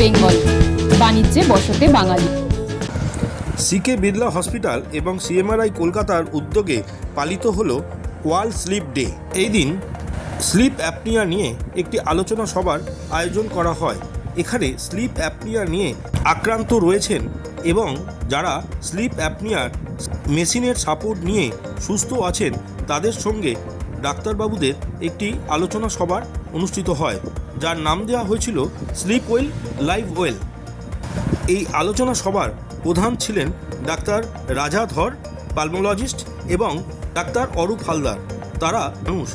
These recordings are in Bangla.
বেঙ্গল। বাণিজ্যে বসতে বাঙালি। সিকে বিড়লা হসপিটাল এবং সিএমআরআই কলকাতার উদ্যোগে পালিত হল ওয়ার্ল্ড স্লিপ ডে। এই দিন স্লিপ অ্যাপনিয়া নিয়ে একটি আলোচনা সভার আয়োজন করা হয়। এখানে স্লিপ অ্যাপনিয়া নিয়ে আক্রান্ত রয়েছেন এবং যারা স্লিপ অ্যাপনিয়ার মেশিনের সাপোর্ট নিয়ে সুস্থ আছেন, তাদের সঙ্গে ডাক্তারবাবুদের একটি আলোচনা সভার অনুষ্ঠিত হয়। যার নাম দেওয়া হয়েছিল স্লিপ ওয়েল, লাইভ ওয়েল। এই আলোচনা সভার প্রধান ছিলেন ডাক্তার রাজা ধর, পালমোলজিস্ট এবং ডাক্তার অরূপ হালদার। তারা মানুষ।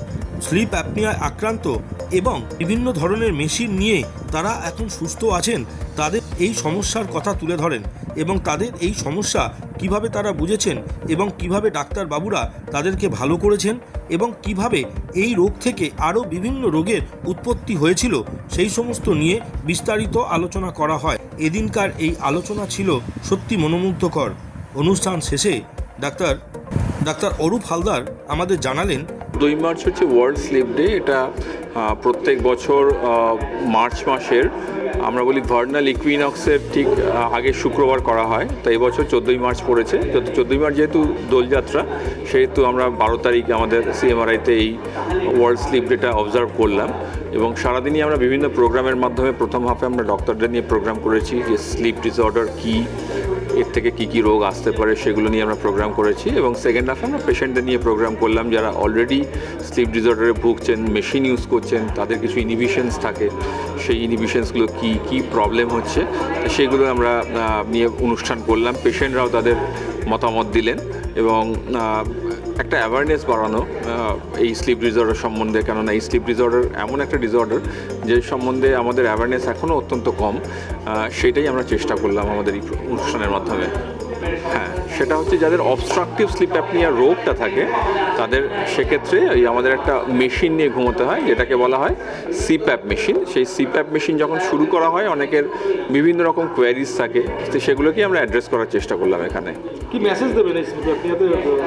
স্লিপ অ্যাপনিয়ায় আক্রান্ত এবং বিভিন্ন ধরনের মেশিন নিয়ে তারা এখন সুস্থ আছেন, তাদের এই সমস্যার কথা তুলে ধরেন এবং তাদের এই সমস্যা কীভাবে তারা বুঝেছেন এবং কীভাবে ডাক্তারবাবুরা তাদেরকে ভালো করেছেন এবং কীভাবে এই রোগ থেকে আরও বিভিন্ন রোগের উৎপত্তি হয়েছিল, সেই সমস্ত নিয়ে বিস্তারিত আলোচনা করা হয়। এদিনকার এই আলোচনা ছিল সত্যি মনোমুগ্ধকর। অনুষ্ঠান শেষে ডাক্তার ডাক্তার অরূপ হালদার আমাদের জানালেন, দুই মার্চ হচ্ছে ওয়ার্ল্ড স্লিপ ডে এটা প্রত্যেক বছর মার্চ মাসের, আমরা বলি ভার্নাল ইকুইনক্সের ঠিক আগে শুক্রবার করা হয়, তো এই বছর চোদ্দোই মার্চ পড়েছে, যত চোদ্দোই মার্চ যেহেতু দোলযাত্রা, সেহেতু আমরা বারো তারিখে আমাদের সিএমআরআইতে এই ওয়ার্ল্ড স্লিপ ডেটা অবজার্ভ করলাম, এবং সারাদিনই আমরা বিভিন্ন প্রোগ্রামের মাধ্যমে প্রথম হাফে আমরা ডক্টরদের নিয়ে প্রোগ্রাম করেছি যে স্লিপ ডিসঅর্ডার কী এর থেকে কি কি রোগ আসতে পারে সেগুলো নিয়ে আমরা প্রোগ্রাম করেছি এবং সেকেন্ড হাফে আমরা পেশেন্টদের নিয়ে প্রোগ্রাম করলাম যারা অলরেডি স্লিপ ডিজর্ডারে ভুগছেন মেশিন ইউজ করছেন, তাদের কিছু ইনিভিশনস থাকে। সেই ইনিভিশনসগুলো কি কি প্রবলেম হচ্ছে? সেগুলো আমরা নিয়ে অনুষ্ঠান করলাম। পেশেন্টরাও তাদের মতামত দিলেন এবং একটা অ্যাওয়ারনেস বাড়ানো এই স্লিপ ডিসঅর্ডার সম্বন্ধে, কেননা এই স্লিপ ডিসঅর্ডার এমন একটা ডিসঅর্ডার যে সম্বন্ধে আমাদের অ্যাওয়ারনেস এখনও অত্যন্ত কম সেটাই আমরা চেষ্টা করলাম আমাদের এই অনুষ্ঠানের মাধ্যমে। হ্যাঁ সেটা হচ্ছে যাদের অবস্ট্রাকটিভ স্লিপ অ্যাপনিয়া রোগটা থাকে তাদের সেক্ষেত্রে ওই আমাদের একটা মেশিন নিয়ে ঘুমোতে হয় যেটাকে বলা হয় সিপ্যাপ মেশিন সেই সিপ্যাপ মেশিন যখন শুরু করা হয় অনেকের বিভিন্ন রকম কোয়ারিজ থাকে তো সেগুলোকেই আমরা অ্যাড্রেস করার চেষ্টা করলাম এখানে। কি মেসেজ দেবেন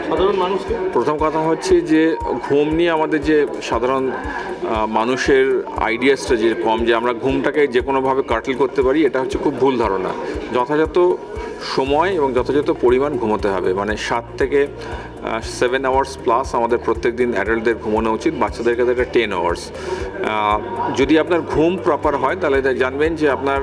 সাধারণ মানুষকে? প্রথম কথা হচ্ছে যে ঘুম নিয়ে আমাদের যে সাধারণ মানুষের আইডিয়াসটা যে কম যে আমরা ঘুমটাকে যে কোনোভাবে কাটল করতে পারি এটা হচ্ছে খুব ভুল ধারণা। যথাযথ সময় এবং যথাযথ পরিমাণ ঘুমোতে হবে। মানে সাত থেকে সেভেন আওয়ার্স প্লাস আমাদের প্রত্যেক দিন অ্যাডাল্টদের ঘুমানো উচিত বাচ্চাদের ক্ষেত্রে এটা টেন আওয়ার্স যদি আপনার ঘুম প্রপার হয়, তাহলে জানবেন যে আপনার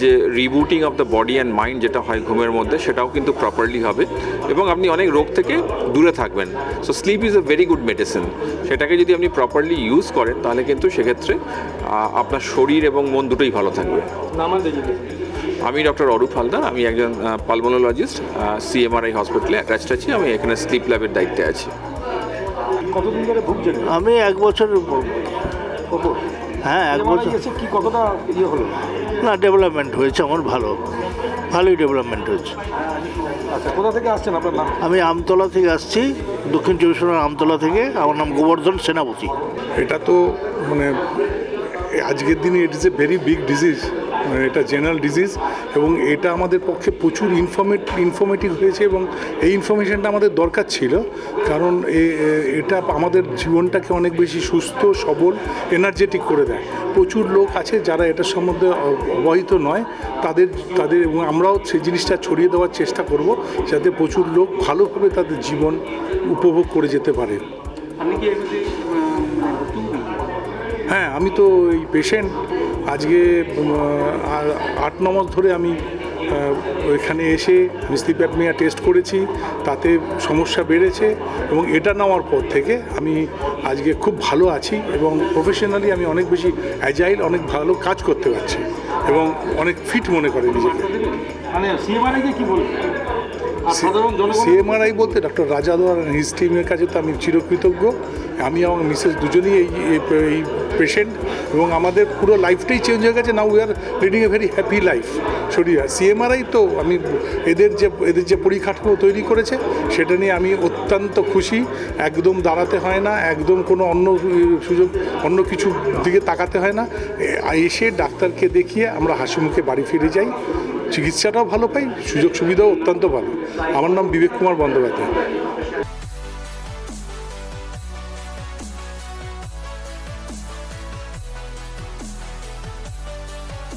যে rebooting of the body and mind যেটা হয় ঘুমের মধ্যে, সেটাও কিন্তু প্রপারলি হবে এবং আপনি অনেক রোগ থেকে দূরে থাকবেন। So sleep is a very good medicine সেটাকে যদি আপনি প্রপারলি ইউজ করেন, তাহলে কিন্তু সেক্ষেত্রে আপনার শরীর এবং মন দুটোই ভালো থাকবে। আমি ডক্টর অরূপ হালদার আমি একজন পালমোনোলজিস্ট সিএমআরআই হসপিটালে অ্যাটাচড আছি আমি এখানে স্লিপ ল্যাবের দায়িত্বে আছি। কতদিন ধরে ভুগছেন? আমি এক বছর হ্যাঁ এক বছর। এসে কি কতটা ইয়ে হলো? না ডেভেলপমেন্ট হয়েছে আমার ভালো। ভালোই ডেভেলপমেন্ট হয়েছে। আচ্ছা কোথা থেকে আসছেন আপনার নাম? আমি আমতলা থেকে আসছি দক্ষিণ চব্বিশ পরগনার আমতলা থেকে আমার নাম গোবর্ধন সেনাপতি। এটা তো মানে আজকের দিনে it is a very big disease এটা জেনারেল ডিজিজ এবং এটা আমাদের পক্ষে প্রচুর ইনফরমেট ইনফরমেটিভ হয়েছে এবং এই ইনফরমেশনটা আমাদের দরকার ছিল। কারণ এটা আমাদের জীবনটাকে অনেক বেশি সুস্থ, সবল এনার্জেটিক করে দেয়। প্রচুর লোক আছে যারা এটার সম্বন্ধে অবহিত নয়। তাদের তাদের এবং আমরাও সেই জিনিসটা ছড়িয়ে দেওয়ার চেষ্টা করব যাতে প্রচুর লোক ভালোভাবে তাদের জীবন উপভোগ করে যেতে পারে। আপনি কি হ্যাঁ আমি তো এই পেশেন্ট আজকে আট, ন মাস ধরে আমি এখানে এসে স্লিপ টেস্ট করেছি, তাতে সমস্যা বেড়েছে এবং এটা নেওয়ার পর থেকে আমি আজকে খুব ভালো আছি এবং প্রফেশনালি আমি অনেক বেশি অ্যাজাইল অনেক ভালো কাজ করতে পারছি এবং অনেক ফিট মনে করে নিজেকে। মানে কে কি সিএমআরআই বলতে ডক্টর রাজা দোয়ার হিজ টিমের কাছে তো আমি চিরকৃতজ্ঞ। আমি এবং মিসেস দুজনেই এই এই- পেশেন্ট এবং আমাদের পুরো লাইফটাই চেঞ্জ হয়ে গেছে। Now we are leading a very happy life শরীর সিএমআরআই তো আমি এদের যে এদের যে পরিকাঠামো তৈরি করেছে সেটা নিয়ে আমি অত্যন্ত খুশি। একদম দাঁড়াতে হয় না একদম কোনো অন্য সুযোগ অন্য কিছু দিকে তাকাতে হয় না। এসে ডাক্তারকে দেখিয়ে আমরা হাসি মুখে বাড়ি ফিরে যাই। চিকিৎসাটাও ভালো পাই সুযোগ সুবিধাও অত্যন্ত ভালো। আমার নাম বিবেক কুমার বন্দ্যোপাধ্যায়।